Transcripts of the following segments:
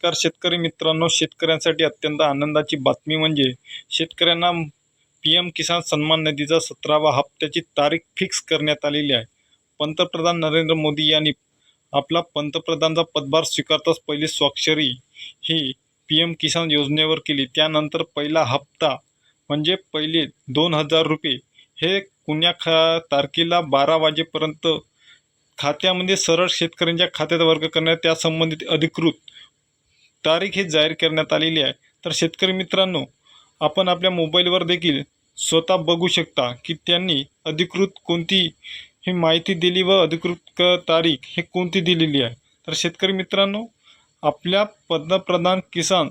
नमस्कार शेतकरी मित्रांनो शेतकऱ्यांसाठी अत्यंत आनंदाची बातमी म्हणजे शेतकऱ्यांना पी एम किसान सन्मान निधीचा सतरावा हप्त्याची तारीख फिक्स करण्यात आलेली आहे. पंतप्रधान नरेंद्र मोदी यांनी आपला पंतप्रधानचा पदभार स्वीकारताच पहिली स्वाक्षरी ही पी एम किसान योजनेवर केली. त्यानंतर पहिला हप्ता म्हणजे पहिले दोन हजार रुपये. हे कुण्या खा तारखेला बारा वाजेपर्यंत खात्यामध्ये सरळ शेतकऱ्यांच्या खात्यात वर्ग करण्यात त्यासंबंधित अधिकृत तारीख ही जाहीर करण्यात आलेली आहे. तर शेतकरी मित्रांनो आपण आपल्या मोबाईलवर देखील स्वतः बघू शकता की त्यांनी अधिकृत कोणती ही माहिती दिली व अधिकृत क तारीख हे कोणती दिलेली आहे. तर शेतकरी मित्रांनो आपल्या पंतप्रधान किसान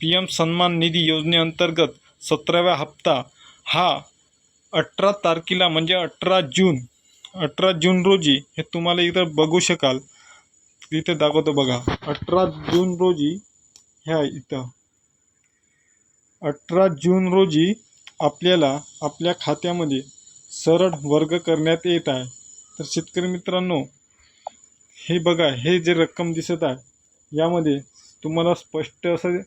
पी एम सन्मान निधी योजनेअंतर्गत सतराव्या हप्ता हा अठरा तारखेला म्हणजे अठरा जून अठरा जून रोजी हे तुम्हाला इथं बघू शकाल. इथे दाखवतो बघा अठरा जून रोजी ह्या इथं. अठरा जून रोजी आपल्याला आपल्या खात्यामध्ये सरळ वर्ग करण्यात येत आहे. तर शेतकरी मित्रांनो हे बघा हे जे रक्कम दिसत आहे यामध्ये तुम्हाला स्पष्ट असं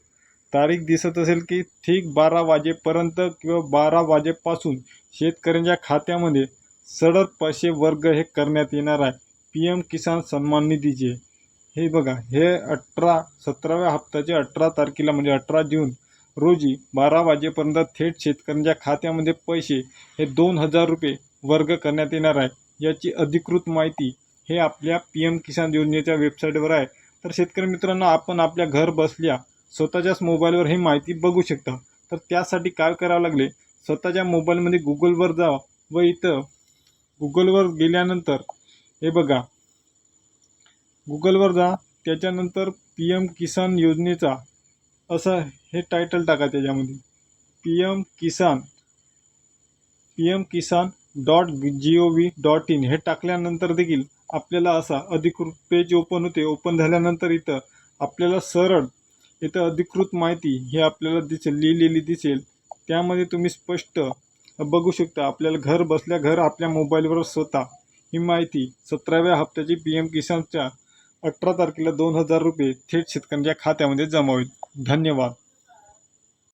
तारीख दिसत असेल की ठीक बारा वाजेपर्यंत किंवा बारा वाजेपासून शेतकऱ्यांच्या खात्यामध्ये सरळ पैसे वर्ग हे करण्यात येणार आहे. पी एम किसान सन्मान निधीचे. हे बघा हे अठरा सतराव्या हप्त्याचे अठरा तारखेला म्हणजे अठरा जून रोजी बारा वाजेपर्यंत थेट शेतकऱ्यांच्या खात्यामध्ये पैसे हे दोन हजार रुपये वर्ग करण्यात येणार आहे. याची अधिकृत माहिती हे आपल्या पी एम किसान योजनेच्या वेबसाईटवर आहे. तर शेतकरी मित्रांनो आपण आपल्या घर बसल्या स्वतःच्याच मोबाईलवर ही माहिती बघू शकता. तर त्यासाठी काय करावं लागले? स्वतःच्या मोबाईलमध्ये गुगलवर जा व इथं गुगलवर गेल्यानंतर हे बघा गुगलवर जा. त्याच्यानंतर पी एम किसान योजनेचा असं हे टायटल टाका त्याच्यामध्ये. P M Kisan P M Kisan dot G O V dot in हे टाकल्यानंतर देखील आपल्याला असा अधिकृत पेज ओपन होते. ओपन झाल्यानंतर इथं आपल्याला सरळ इथं अधिकृत माहिती हे आपल्याला दिसेल लिहिलेली दिसेल. त्यामध्ये तुम्ही स्पष्ट बघू शकता. आपल्याला घर बसल्या घर आपल्या मोबाईलवर स्वतः ही माहिती सतराव्या हप्त्याची पी एम किसानच्या अठरा तारखेला दोन हजार रुपये थेट शेतकऱ्यांच्या खात्यामध्ये जमा होईल. धन्यवाद.